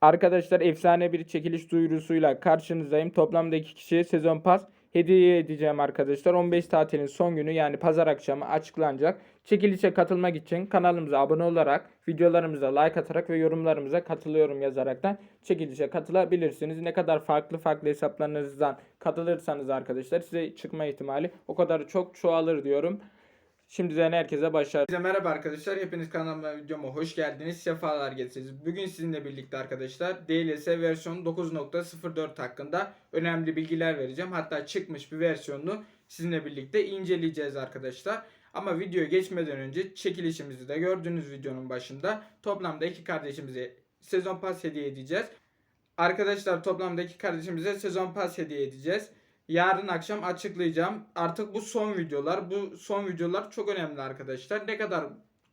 Arkadaşlar efsane bir çekiliş duyurusuyla karşınızdayım. Toplamda iki kişiye sezon pas hediye edeceğim arkadaşlar. 15 tatilin son günü yani pazar akşamı açıklanacak. Çekilişe katılmak için kanalımıza abone olarak, videolarımıza like atarak ve yorumlarımıza katılıyorum yazaraktan çekilişe katılabilirsiniz. Ne kadar farklı farklı hesaplarınızdan katılırsanız arkadaşlar size çıkma ihtimali o kadar çok çoğalır diyorum. Şimdiden herkese başarılar. Herkese merhaba arkadaşlar. Hepiniz kanalıma videoma hoş geldiniz. Sefalar getirdiniz. Bugün sizinle birlikte arkadaşlar DLS versiyon 9.04 hakkında önemli bilgiler vereceğim. Hatta çıkmış bir versiyonunu sizinle birlikte inceleyeceğiz arkadaşlar. Ama videoya geçmeden önce çekilişimizi de gördüğünüz videonun başında toplamda iki kardeşimize sezon pas hediye edeceğiz. Arkadaşlar toplamda iki kardeşimize sezon pas hediye edeceğiz. Yarın akşam açıklayacağım. Artık bu son videolar. Bu son videolar çok önemli arkadaşlar. Ne kadar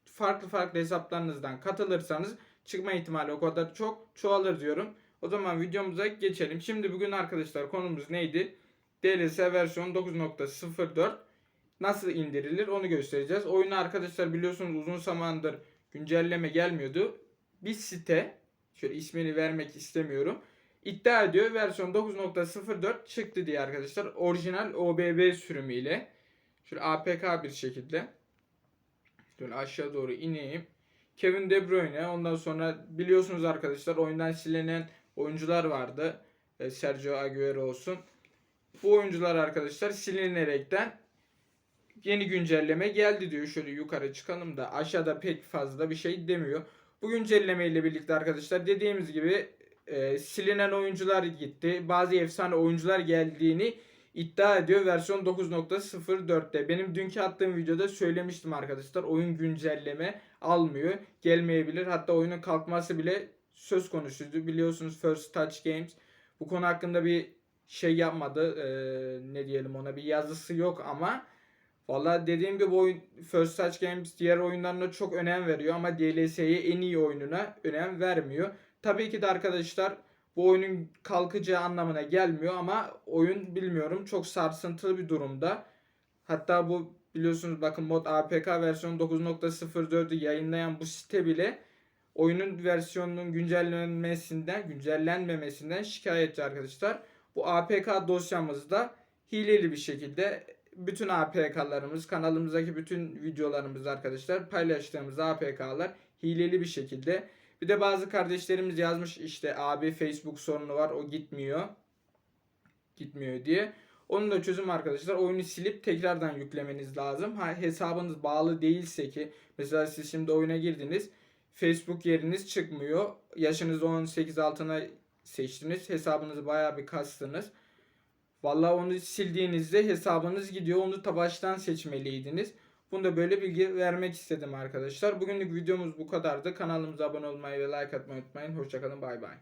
farklı farklı hesaplarınızdan katılırsanız çıkma ihtimali o kadar çok çoğalır diyorum. O zaman videomuza geçelim. Şimdi bugün arkadaşlar konumuz neydi? DLS versiyon 9.04 nasıl indirilir onu göstereceğiz. Oyuna arkadaşlar biliyorsunuz uzun zamandır güncelleme gelmiyordu. Bir site şöyle ismini vermek istemiyorum iddia ediyor. Versiyon 9.04 çıktı diye arkadaşlar. Orijinal OBB sürümüyle. Şöyle APK bir şekilde. Şöyle aşağı doğru ineyim. Kevin De Bruyne. Ondan sonra biliyorsunuz arkadaşlar oyundan silinen oyuncular vardı. E, Sergio Aguero olsun. Bu oyuncular arkadaşlar silinerekten yeni güncelleme geldi diyor. Şöyle yukarı çıkalım da aşağıda pek fazla bir şey demiyor. Bu güncelleme ile birlikte arkadaşlar dediğimiz gibi e, silinen oyuncular gitti. Bazı efsane oyuncular geldiğini iddia ediyor versiyon 9.04'te. Benim dünkü attığım videoda söylemiştim arkadaşlar. Oyun güncelleme almıyor. Gelmeyebilir. Hatta oyunun kalkması bile söz konusuydu. Biliyorsunuz First Touch Games bu konu hakkında bir şey yapmadı. Ee, ne diyelim ona bir yazısı yok ama Valla dediğim gibi oyun First Touch Games diğer oyunlarına çok önem veriyor ama DLS'ye en iyi oyununa önem vermiyor. Tabii ki de arkadaşlar bu oyunun kalkacağı anlamına gelmiyor ama oyun bilmiyorum çok sarsıntılı bir durumda. Hatta bu biliyorsunuz bakın mod APK versiyon 9.04'ü yayınlayan bu site bile oyunun versiyonunun güncellenmesinden, güncellenmemesinden şikayetçi arkadaşlar. Bu APK dosyamızda hileli bir şekilde bütün APK'larımız, kanalımızdaki bütün videolarımız arkadaşlar paylaştığımız APK'lar hileli bir şekilde bir de bazı kardeşlerimiz yazmış işte abi Facebook sorunu var o gitmiyor. Gitmiyor diye. Onun da çözüm arkadaşlar oyunu silip tekrardan yüklemeniz lazım. Ha, hesabınız bağlı değilse ki mesela siz şimdi oyuna girdiniz. Facebook yeriniz çıkmıyor. Yaşınız 18 altına seçtiniz. Hesabınızı bayağı bir kastınız. Vallahi onu sildiğinizde hesabınız gidiyor. Onu ta baştan seçmeliydiniz. Bunu da böyle bilgi vermek istedim arkadaşlar. Bugünlük videomuz bu kadardı. Kanalımıza abone olmayı ve like atmayı unutmayın. Hoşçakalın bay bay.